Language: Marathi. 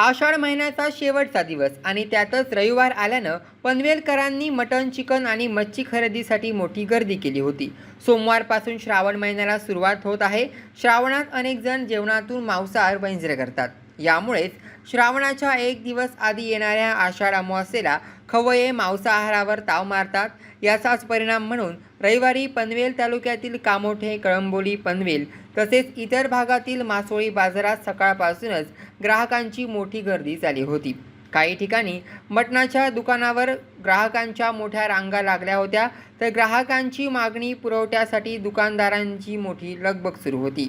आषाढ महिन्याचा शेवटचा दिवस आणि त्यातच रविवार आल्यानं पनवेलकरांनी मटण चिकन आणि मच्छी खरेदीसाठी मोठी गर्दी केली होती. सोमवारपासून श्रावण महिन्याला सुरुवात होत आहे. श्रावणात अनेक जण जेवणातून मांसाहार वैंजरे करतात. यामुळेच श्रावणाच्या एक दिवस आधी येणाऱ्या आषाढ अमावास्येला खवये मांसाहारावर ताव मारतात. याचाच परिणाम म्हणून रविवारी पनवेल तालुक्यातील कामोठे कळंबोली पनवेल तसेच इतर भागातील मासोळी बाजारात सकाळपासूनच ग्राहकांची मोठी गर्दी झाली होती. काही ठिकाणी मटणाच्या दुकानावर ग्राहकांच्या मोठ्या रांगा लागल्या होत्या. तर ग्राहकांची मागणी पुरवठ्यासाठी दुकानदारांची मोठी लगबग सुरू होती.